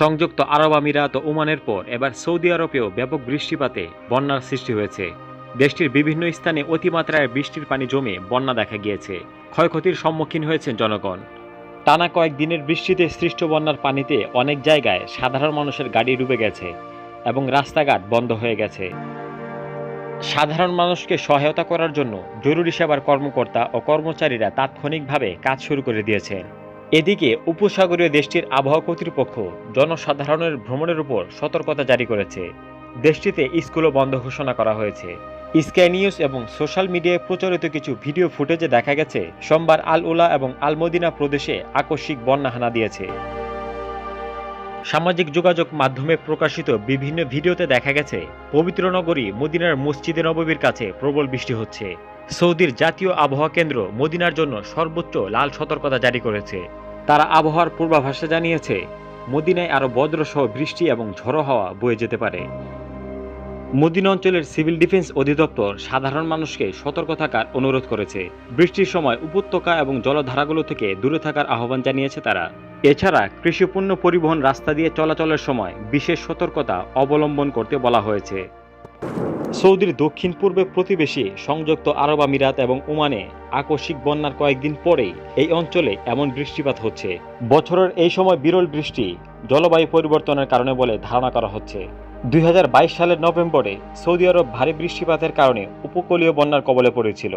সংযুক্ত আরব আমিরাত ও ওমানের পর এবার সৌদি আরবেও ব্যাপক বৃষ্টিপাতে বন্যার সৃষ্টি হয়েছে। দেশটির বিভিন্ন স্থানে অতিমাত্রায় বৃষ্টির পানি জমে বন্যা দেখা গিয়েছে। ক্ষয়ক্ষতির সম্মুখীন হয়েছেন জনগণ। টানা কয়েক দিনের বৃষ্টিতে সৃষ্ট বন্যার পানিতে অনেক জায়গায় সাধারণ মানুষের গাড়ি ডুবে গেছে এবং রাস্তাঘাট বন্ধ হয়ে গেছে। সাধারণ মানুষকে সহায়তা করার জন্য জরুরি সেবার কর্মকর্তা ও কর্মচারীরা তাৎক্ষণিকভাবে কাজ শুরু করে দিয়েছেন। এদিকে উপসাগরীয় দেশটির আবহাওয়া কর্তৃপক্ষ জনসাধারণের ভ্রমণের উপর সতর্কতা জারি করেছে। দেশটিতে স্কুলও বন্ধ ঘোষণা করা হয়েছে। স্কাই নিউজ এবং সোশ্যাল মিডিয়ায় প্রচারিত কিছু ভিডিও ফুটেজে দেখা গেছে, সোমবার আল উলা এবং আল মদিনা প্রদেশে আকস্মিক বন্যা হানা দিয়েছে। সামাজিক যোগাযোগ মাধ্যমে প্রকাশিত বিভিন্ন ভিডিওতে দেখা গেছে, পবিত্র নগরী মদিনার মসজিদে নববীর কাছে প্রবল বৃষ্টি হচ্ছে। সৌদির জাতীয় আবহাওয়া কেন্দ্র মদিনার জন্য সর্বোচ্চ লাল সতর্কতা জারি করেছে। তারা আবহাওয়ার পূর্বাভাসে জানিয়েছে, মদিনায় আরও বজ্রসহ বৃষ্টি এবং ঝড়ো হাওয়া বয়ে যেতে পারে। মদিনা অঞ্চলের সিভিল ডিফেন্স অধিদপ্তর সাধারণ মানুষকে সতর্ক থাকার অনুরোধ করেছে। বৃষ্টির সময় উপত্যকা এবং জলধারাগুলো থেকে দূরে থাকার আহ্বান জানিয়েছে তারা। এছাড়া কৃষিপণ্য পরিবহন রাস্তা দিয়ে চলাচলের সময় বিশেষ সতর্কতা অবলম্বন করতে বলা হয়েছে। সৌদির দক্ষিণ পূর্বে প্রতিবেশী সংযুক্ত আরব আমিরাত এবং ওমানে আকস্মিক বন্যার কয়েকদিন পরেই এই অঞ্চলে এমন বৃষ্টিপাত হচ্ছে। বছরের এই সময় বিরল বৃষ্টি জলবায়ু পরিবর্তনের কারণে বলে ধারণা করা হচ্ছে। দুই হাজার বাইশ সালের নভেম্বরে সৌদি আরব ভারী বৃষ্টিপাতের কারণে উপকূলীয় বন্যার কবলে পড়েছিল।